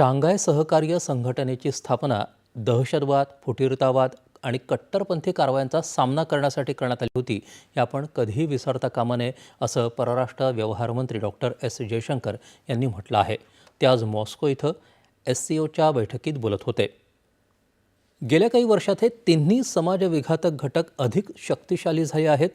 Shanghai सहकार्य संघटनेची स्थापना दहशतवाद फुटीरतावाद आणि कट्टरपंथी कारवायांचा सामना करण्यासाठी करण्यात आली होती हे आपण कधीही विसरता कामा नये असं परराष्ट्र व्यवहार मंत्री डॉक्टर एस. जयशंकर यांनी म्हटलं आहे. ते आज मॉस्को इथं एस सी ओच्या बैठकीत बोलत होते. गेल्या काही वर्षात हे तिन्ही समाजविघातक घटक अधिक शक्तिशाली झाले आहेत.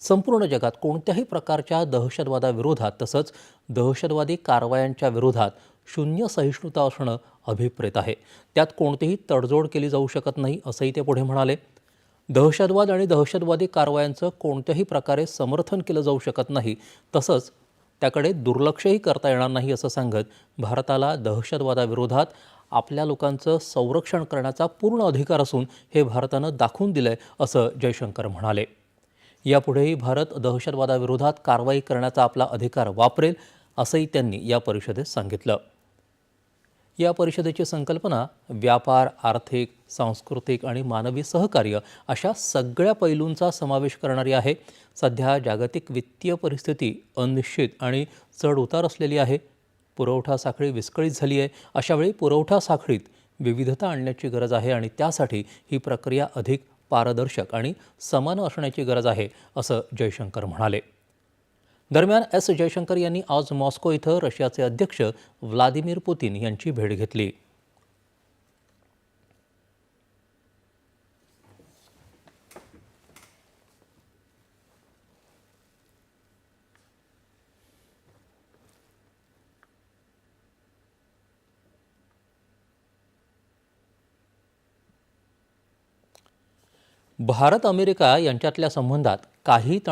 संपूर्ण जगात कोणत्याही प्रकारच्या दहशतवादाविरोधात तसंच दहशतवादी कारवायांच्या विरोधात शून्य सहिष्णुता असणं अभिप्रेत आहे. त्यात कोणतीही तडजोड केली जाऊ शकत नाही असंही ते पुढे म्हणाले. दहशतवाद आणि दहशतवादी कारवायांचं कोणत्याही प्रकारे समर्थन केलं जाऊ शकत नाही तसंच त्याकडे दुर्लक्षही करता येणार नाही असं सांगत भारताला दहशतवादाविरोधात आपल्या लोकांचं संरक्षण करण्याचा पूर्ण अधिकार असून हे भारतानं दाखवून दिलंय असं जयशंकर म्हणाले. यापुढेही भारत दहशतवादाविरोधात कारवाई करण्याचा आपला अधिकार वापरेल असंही त्यांनी या परिषदेत सांगितलं. या परिषदेची संकल्पना व्यापार आर्थिक सांस्कृतिक आणि मानवी सहकार्य अशा सगळ्या पैलूंचा समावेश करणारी आहे. सध्या जागतिक वित्तीय परिस्थिती अनिश्चित आणि चढ उतार असलेली आहे. पुरवठा साखळी विस्कळीत झाली आहे. अशावेळी पुरवठा साखळीत विविधता आणण्याची गरज आहे आणि त्यासाठी ही प्रक्रिया अधिक पारदर्शक आणि समान असण्याची गरज आहे असं जयशंकर म्हणाले. दरम्यान एस जयशंकर यांनी आज मॉस्को इथं रशियाचे अध्यक्ष व्लादिमीर पुतीन यांची भेट घेतली. भारत अमेरिका यांच्यातल्या संबंधात काही तण